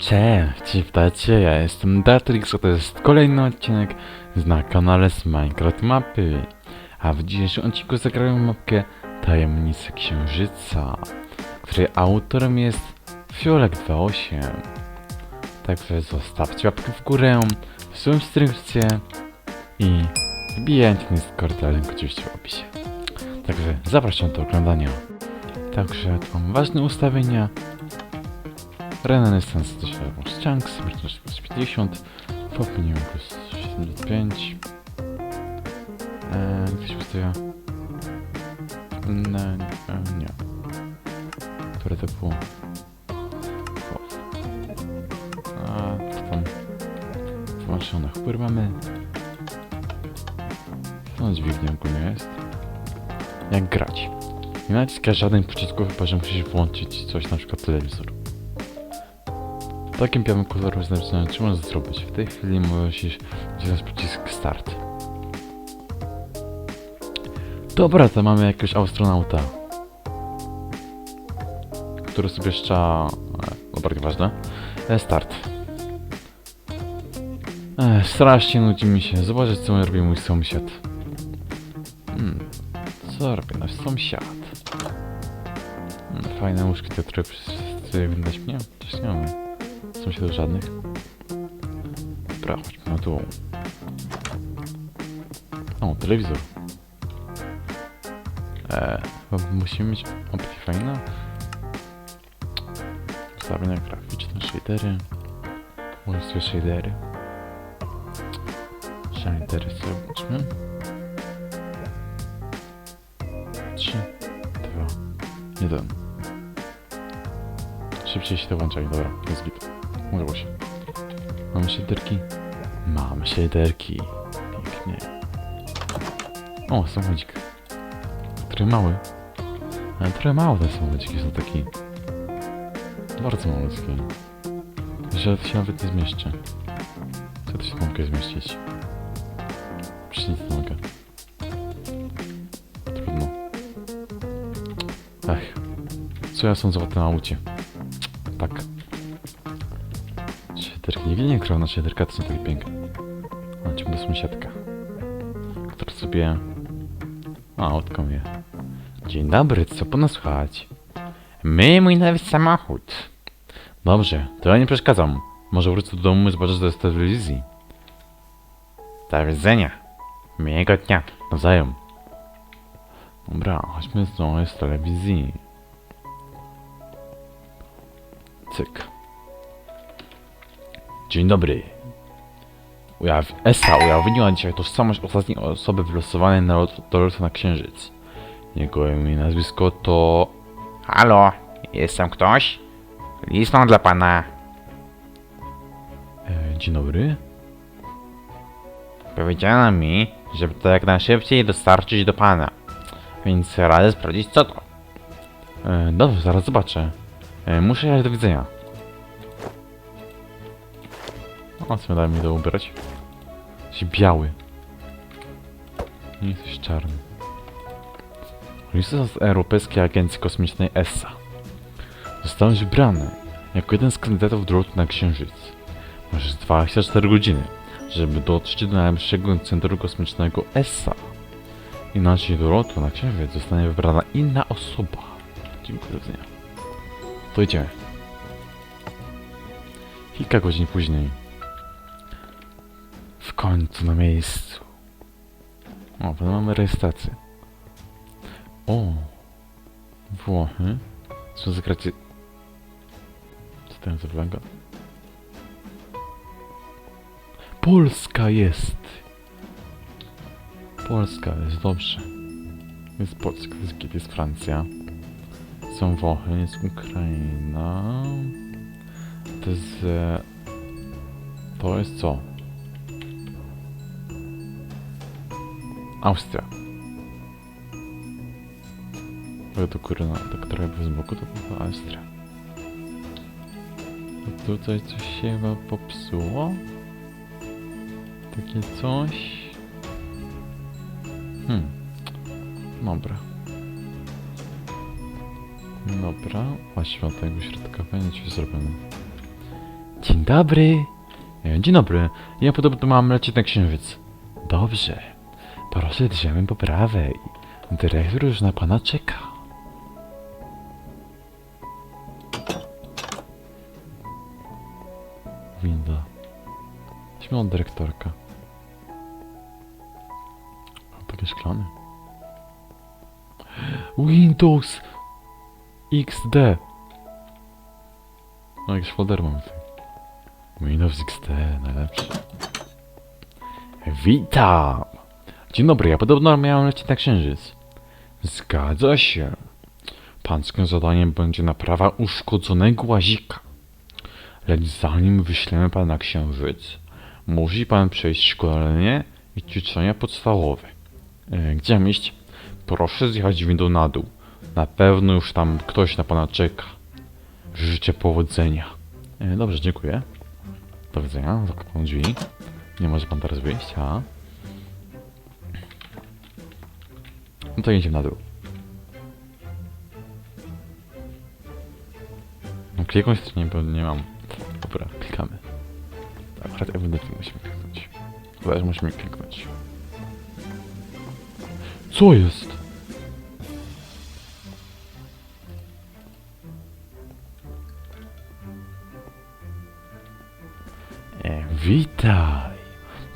Cześć, witajcie, ja jestem Datrix, a to jest kolejny odcinek na kanale z Minecraft Mapy. A w dzisiejszym odcinku zagrałem mapkę Tajemnice Księżyca, której autorem jest Fiolek28. Także zostawcie łapkę w górę, subskrypcję i wbijajcie na Discorda, link oczywiście w opisie. Także zapraszam do oglądania. Także tu ważne ustawienia, Renaissance to się plus Chunks, Smrtność plus 50, Popinium plus 75. Eee, coś ustawia. Ne, e, nie. Które to było? A, co tam? Włączone chór mamy. Co dźwignia ogólnie jest? Jak grać? Nie naciskasz żaden przycisku, chyba że musisz włączyć coś, na przykład telewizor. Takim białym kolorem napisane, co możesz zrobić. W tej chwili musisz nacisnąć przycisk start. Dobra, to mamy jakiegoś astronauta. Który sobie jeszcze... E, no bardzo ważne. E, start. E, strasznie nudzi mi się. Zobaczyć co robi mój sąsiad. Hmm, co robi nasz sąsiad? Hmm, fajne łóżki, te, które które widać mnie? Mamy. Sąsiadów żadnych. Dobra, chodźmy na dół. O, telewizor. Eee, musimy mieć Optifine. Ustawienia graficzne, shadery. Sobie shadery. Shadery sobie włączmy. 3, 2, 1. Szybciej się to włączali, dobra, jest git. Udało się. Mamy shaderki? Mamy shaderki. Pięknie. O, samochodzik. Trochę mały. Ale trochę mały te samochodziki są taki... Bardzo malutki. Że to się nawet nie zmieszczę. To się mogę zmieścić? Przecież nic nie mogę. Trudno. Ech. Co ja sądzę o tym aucie? Nigdy nie grał na siederka, to są takie piękne. Chodźmy do sąsiadka. Która sobie... A, autko mnie. Dzień dobry, co po nas słychać? My, mój nowy samochód. Dobrze, to ja nie przeszkadzam. Może wrócę do domu i zobaczę, co jest w telewizji. Do widzenia. Miłego dnia. Nawzajem. Dobra, chodźmy jest w telewizji. Cyk. Dzień dobry. Ujaw... ESA ujawniła dzisiaj tożsamość ostatniej osoby wylosowanej na lot na Księżyc. Jego imię nazwisko to... Halo, jest tam ktoś? List mam dla pana. E, dzień dobry. Powiedziano mi, żeby to jak najszybciej dostarczyć do pana. Więc radzę sprawdzić co to. E, dobrze, zaraz zobaczę. E, muszę jechać do widzenia. O, co daj mi to ubrać? Jesteś biały. Nie jesteś czarny. Lista z Europejskiej Agencji Kosmicznej ESA. Zostałeś wybrany jako jeden z kandydatów do lotu na Księżyc. Masz 24 godziny, żeby dotrzeć do najbliższego centrum kosmicznego ESA. Inaczej do lotu na Księżyc zostanie wybrana inna osoba. Dziękuję, do widzenia. To idziemy. Kilka godzin później. Końcu na miejscu. O, potem mamy rejestrację. O! Włochy. Co zagracie... Co tam za flaga? Polska jest! Polska jest, dobrze. Jest Polska, jest, git, jest Francja. Są Włochy, jest Ukraina. To jest... E, to jest co? Austria. Ale to kurna, tak trochę bez boku to była Austria. A tutaj coś się chyba popsuło? Takie coś? Hmm. Dobra. Dobra, a światełko środkowe, nic się zrobimy. Dzień dobry. Dzień dobry. Ja podobno mam lecieć na księżyc. Dobrze. Proszę drzemy po prawej. Dyrektor już na pana czeka. Winda. Śmiał dyrektorka. A, takie szklane. Windows XD. No jakiś folder mam tutaj. Windows XD, najlepszy. Witam! Dzień dobry, ja podobno miałem lecieć na księżyc. Zgadza się. Pańskim zadaniem będzie naprawa uszkodzonego łazika. Lecz zanim wyślemy pana na księżyc, musi pan przejść szkolenie i ćwiczenia podstawowe. E, gdzie mam iść? Proszę zjechać windą na dół. Na pewno już tam ktoś na pana czeka. Życzę powodzenia. E, dobrze, dziękuję. Do widzenia, zakopam drzwi. Nie może pan teraz wyjść, a? No to idziemy na dół. No kliknąć to nie, nie mam. Dobra, klikamy. Akurat ewidentnie musimy kliknąć. Zależy, musimy kliknąć. Co jest? E, witaj.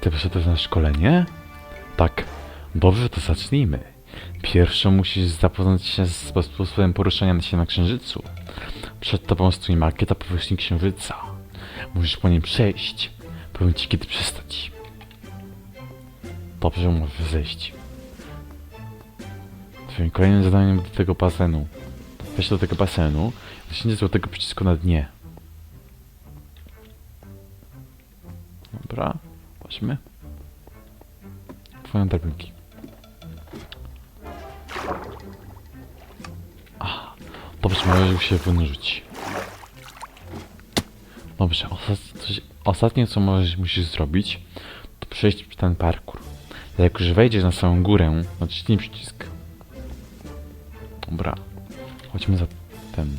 Ty przyszedłeś na szkolenie? Tak. Dobrze, to zacznijmy. Pierwsze musisz zapoznać się z sposobem poruszania się na Księżycu. Przed tobą stoi makieta powierzchni Księżyca. Musisz po nim przejść. Powiem ci kiedy przestać. Dobrze, możesz zejść. Twoim kolejnym zadaniem do tego basenu. Weź do tego basenu, dosięgnie do tego przycisku na dnie. Dobra, chodźmy. Twoją drabinki. Dobrze, możesz się wynurzyć. Dobrze, ostatnie co możesz, musisz zrobić, to przejść ten parkour. Jak już wejdziesz na samą górę, naciśnij przycisk. Dobra, chodźmy za ten.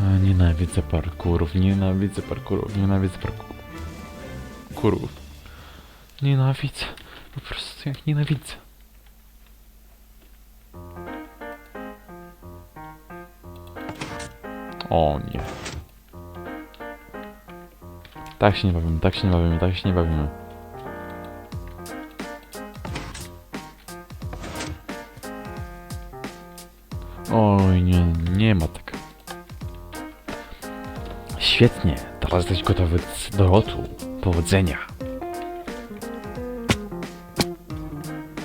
A, nienawidzę parkurów, nienawidzę parkurów, nienawidzę parkurów. Nienawidzę, po prostu jak nienawidzę. O nie. Tak się nie bawimy, tak się nie bawimy, tak się nie bawimy. Oj, nie, nie ma tak. Świetnie, teraz jesteś gotowy do lotu. Powodzenia.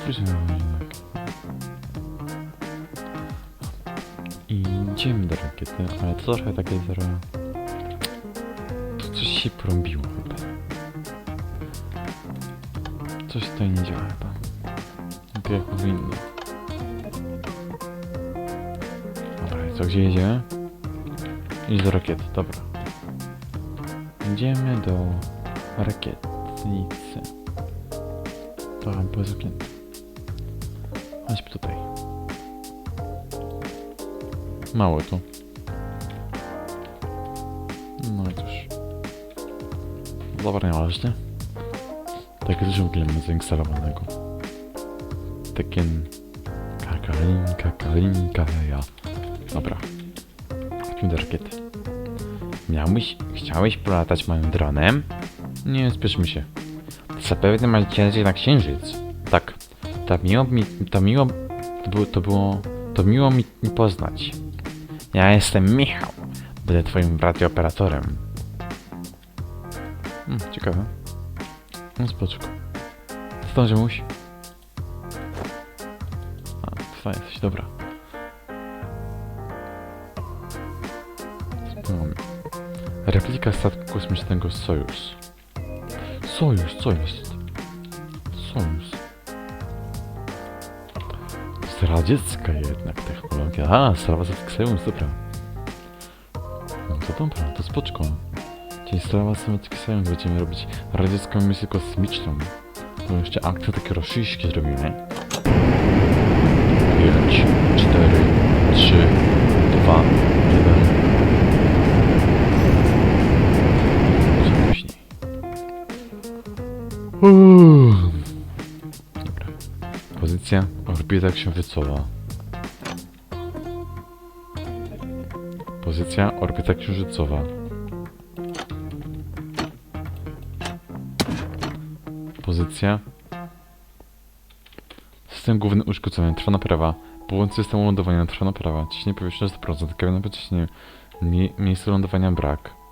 I idziemy do rakiety, ale to trochę takie zero... Tu coś się porąbiło chyba. Coś tutaj nie działa chyba. Tak jak powinno. Dobra, co, gdzie jedziemy? Idź do rakiety, dobra. Idziemy do rakietnicy. To chyba zamknięte. Chodźmy tutaj. Mało tu. No i cóż. Dobra, nie ważne. Tak też w ogóle zainstalowanego. Takie... Kakalinka, kalinka, ja. Dobra. Chodźmy do rakiety. Miałbyś... Chciałeś polatać moim dronem? Nie, spieszmy się. Zapewne masz ciężej na księżyc. Tak. To miło mi... To miło... To było... To było... To miło mi, mi poznać. Ja jestem Michał. Będę twoim radiooperatorem. Hmm, ciekawe. No spoczko. Co tam, musi? A, twa jesteś, dobra. Mamy? Replika statku kosmicznego Sojusz. Sojusz, co jest? radziecka jednak technologia. A, Strawa z Ksejum, dobra. No to dobra, to spoczko. Czyli Strawa z Ksejum będziemy robić radziecką misję kosmiczną. To jeszcze akcje takie rosyjskie zrobimy. 5, 4, 3, 2, 1. Później. Dobra. Pozycja orbita księżycowa. Pozycja orbita księżycowa. Pozycja. System główny uszkodzony. Trwa naprawa. Błąd systemu lądowania. Trwa naprawa. Ciśnienie powietrzne 100%. Kabina. Mie miejsce lądowania brak.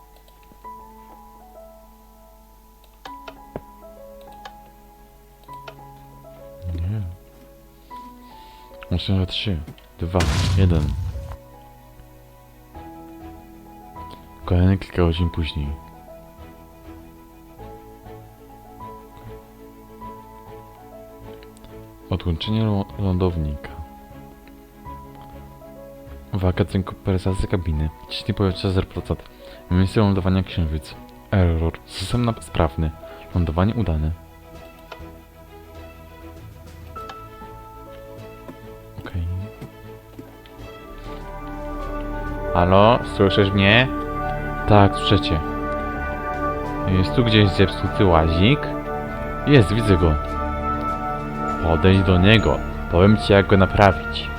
Myślę, że 3, 2, 1. Kolejne kilka godzin później. Odłączenie lą- lądownika. Uwaga, dekompresacja kabiny. Ciśnienie powietrza 0%. Miejsce lądowania księżyc. Error. System sprawny. Lądowanie udane. Halo, słyszysz mnie? Tak, słyszycie. Jest tu gdzieś zepsuty łazik? Jest, widzę go. Podejdź do niego. Powiem ci jak go naprawić.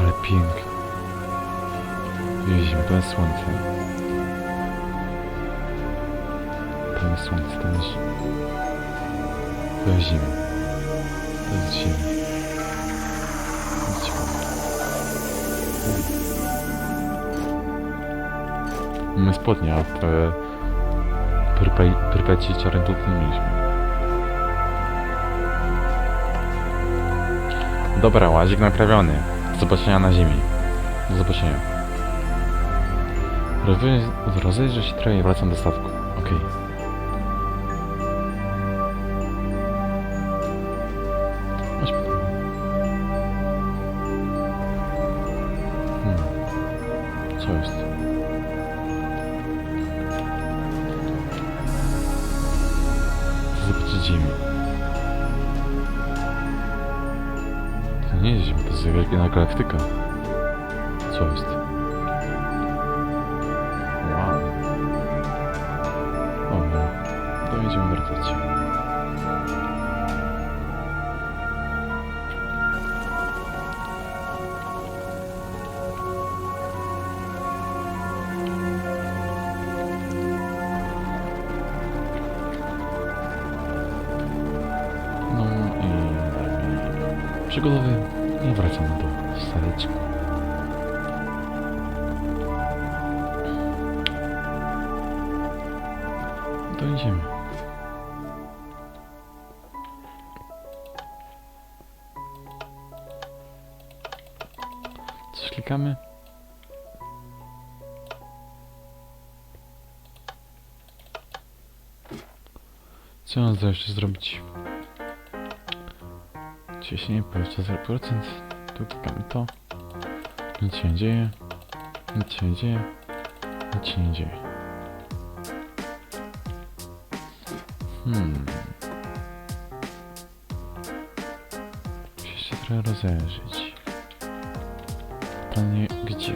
Ale pięknie. Jeździmy, to jest słońce. Spodnie, a w e, Prype- Prypeci czarny nie mieliśmy. Dobra, łazik naprawiony. Do zobaczenia na ziemi. Do zobaczenia. Rozej- Rozejrzę się trochę i wracam do statku. Okej. Chodźmy jest jakaś inna galaktyka. Co jest? Wow. O no. To będziemy wracać. No i. Przygodowy klikamy? Co mam za jeszcze zrobić? Ciśnienie powietrza 0%. Tu klikamy to. Nic się nie dzieje. Nic się nie dzieje. Nic się nie dzieje. Hmm. Muszę się trochę rozejrzeć. Pytanie gdzie?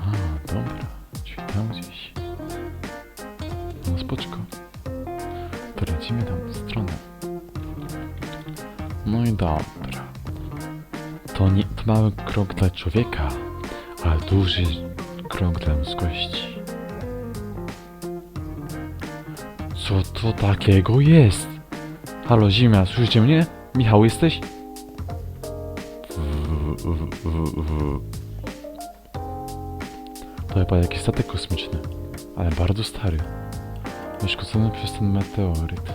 A, dobra. Czyli tam gdzieś. No. To tam w stronę. No i dobra. To nie mały krok dla człowieka, ale duży krok dla ludzkości. Co to takiego jest? Halo Zimia, słyszycie mnie? Michał, jesteś? To chyba jakiś statek kosmiczny, ale bardzo stary. Uszkodzony przez ten meteoryt.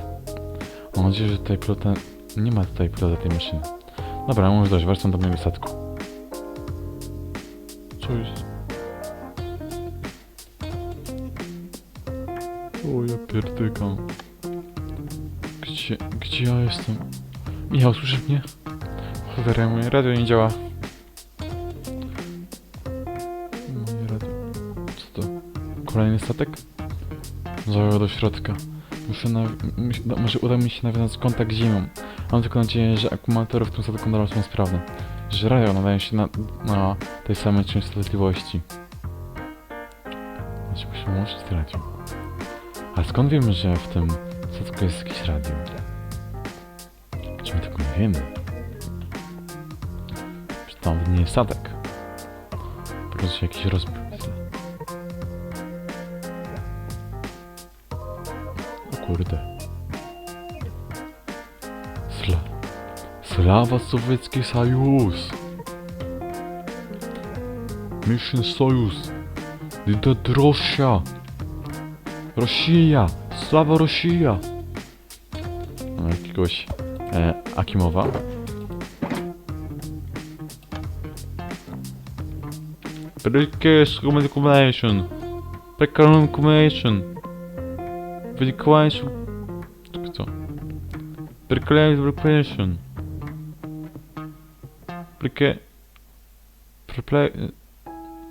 Mam nadzieję, że tutaj pilota... Nie ma tutaj pilota tej maszyny. Dobra, może dość, wracam do mojego statku. Co jest? O, ja pierdykam. Gdzie, gdzie ja jestem? Michał, słyszysz mnie? Cholera, moje radio nie działa. Moje radio... Co to? Kolejny statek? Zajął do środka. Muszę na... no, Może uda mi się nawiązać kontakt z ziemią. Mam tylko nadzieję, że akumulatory w tym statku nadal są sprawne. że radio nadają się na, na tej samej częstotliwości. Znaczy musimy łączyć radio. A skąd wiemy, że w tym cacku jest jakieś radio? Czy my tego nie wiemy? Czy tam nie jest statek? Po prostu jakiś rozbił. O kurde. Sla... Sława Sowiecki Sojusz! Mission Sojus! Do Rosja! Rosja! Sława Rosja! Mam jakiegoś e, Akimowa. British Communication. Communication. Communication. Co? Communication. Prike... Preple...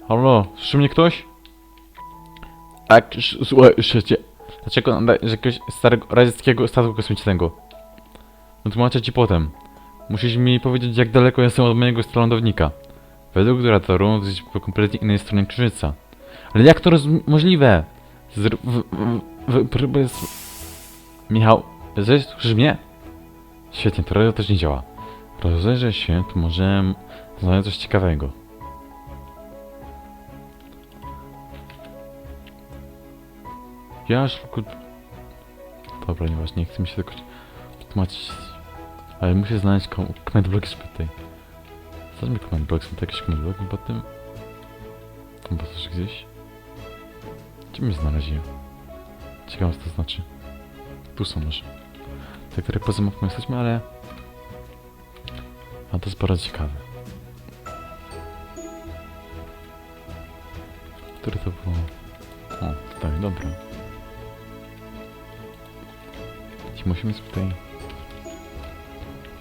Halo, słyszy mnie ktoś? Tak, słyszę Dlaczego nadajesz jakiegoś starego, radzieckiego statku kosmicznego? No tłumaczę ci potem. Musisz mi powiedzieć, jak daleko jestem od mojego lądownika. Według Duratoru jesteś po kompletnie innej stronie Księżyca. Ale jak to możliwe? Zr- w, w, w, Michał? Słyszysz mnie? Świetnie, to radio też nie działa. Rozejrzę się, tu może znaleźć coś ciekawego. Ja tylko... Dobra, nieważne, nie chcę mi się tego tłumaczyć. Ale muszę znaleźć kom- command block tutaj. Co mi command block? Są to jakieś command blocki pod tym? Albo coś gdzieś? Gdzie mi znaleźli? Ciekawe co to znaczy. Tu są może. Te, które poza mapą jesteśmy, ale... A to jest bardzo ciekawe. Które to było? O, tutaj, dobra. Musimy tutaj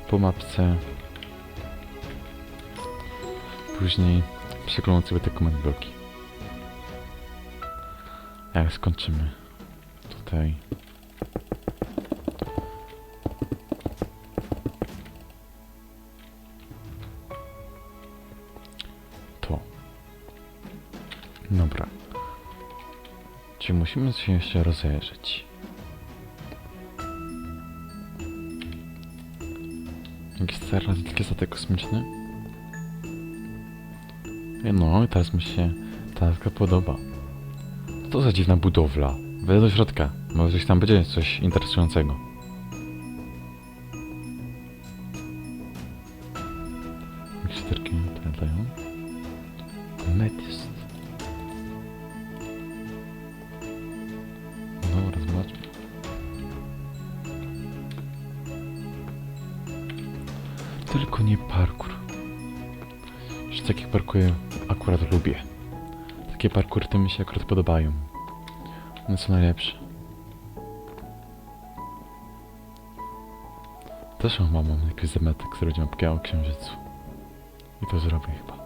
po mapce później przeglądać sobie te command bloki. Jak skończymy tutaj to. Dobra. Czyli musimy się jeszcze rozejrzeć. Stary radziecki statek kosmiczny? No i teraz mi się ta nazwa podoba. To za dziwna budowla? Wejdę do środka. Może coś tam będzie coś interesującego. Literki tutaj dają? Ametyst. Nie parkour. Już takie parkury akurat lubię. Takie parkury to mi się akurat podobają. One są najlepsze. Też mam, mam jakiś zametek, będzie mapkę o księżycu. I to zrobię chyba.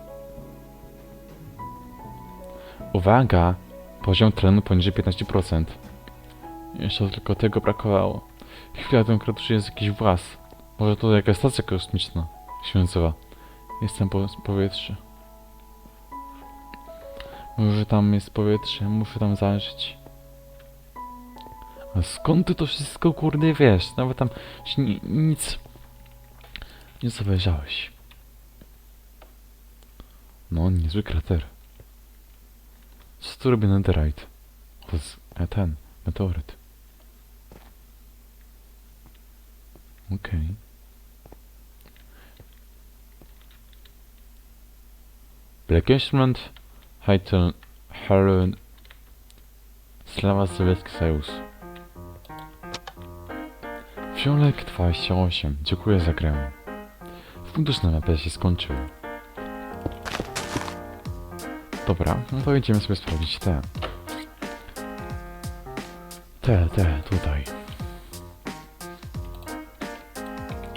Uwaga! Poziom tlenu poniżej 15%. Jeszcze tylko tego brakowało. Chwila, ten kratusz jest jakiś włas. Może to jakaś stacja kosmiczna. Księżycowa. Jestem po powietrze. Może tam jest powietrze, muszę tam zajrzeć. A skąd ty to wszystko kurde wiesz? Nawet tam nic... Nic obejrzałeś. No, niezły krater. Co tu robi netherite? Jest e, ten, meteoryt. Okej. Black Instrument, Heitel, Heroin, Slawa Sowiecki Sojusz. Fiolek 28, dziękuję za grę. Fundusz na mapie się skończył. Dobra, no to idziemy sobie sprawdzić te. Te, te, tutaj.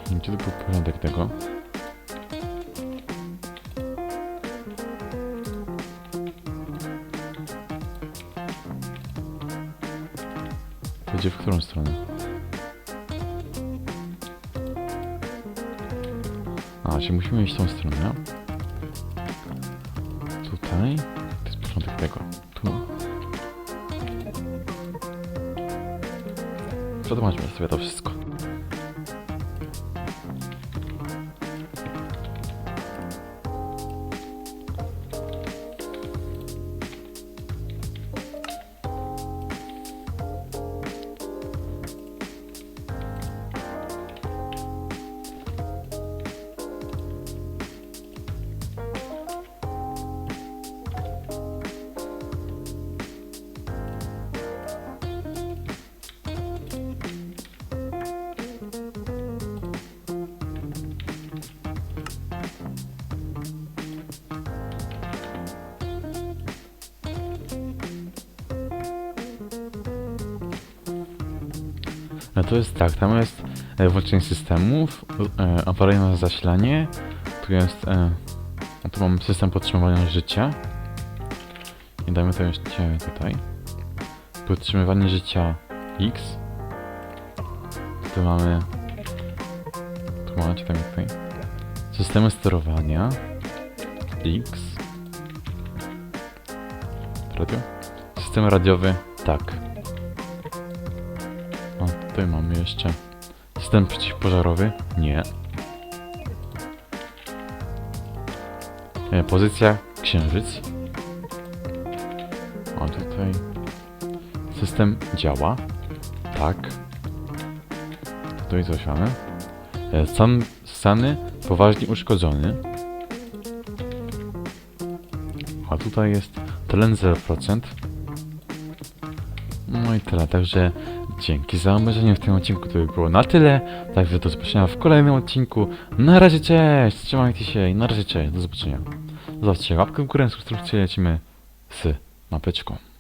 Gdzie to był porządek tego? To idzie w którą stronę? A, razie musimy iść tą stronę. Tutaj. To jest początek tego. Tu. Przetłumaczmy sobie to wszystko. To jest tak, tam jest e, włączenie systemów, e, awaryjne zasilanie, tu jest, e, tu mamy system podtrzymywania życia. I dajmy to jeszcze tutaj. Podtrzymywanie życia X. Tu mamy, tu macie tam tutaj. Systemy sterowania X. Radio? System radiowy, tak. Tutaj mamy jeszcze system przeciwpożarowy. Nie. E, pozycja księżyc. O, tutaj system działa. Tak. Tutaj coś mamy. E, stan stany poważnie uszkodzony. A tutaj jest tlen 0%. No i tyle, także dzięki za obejrzenie w tym odcinku, to by było na tyle. Także do zobaczenia w kolejnym odcinku. Na razie cześć, trzymajcie się i na razie cześć, do zobaczenia. Zobaczcie, łapkę w górę, subskrypcję, lecimy z mapeczką.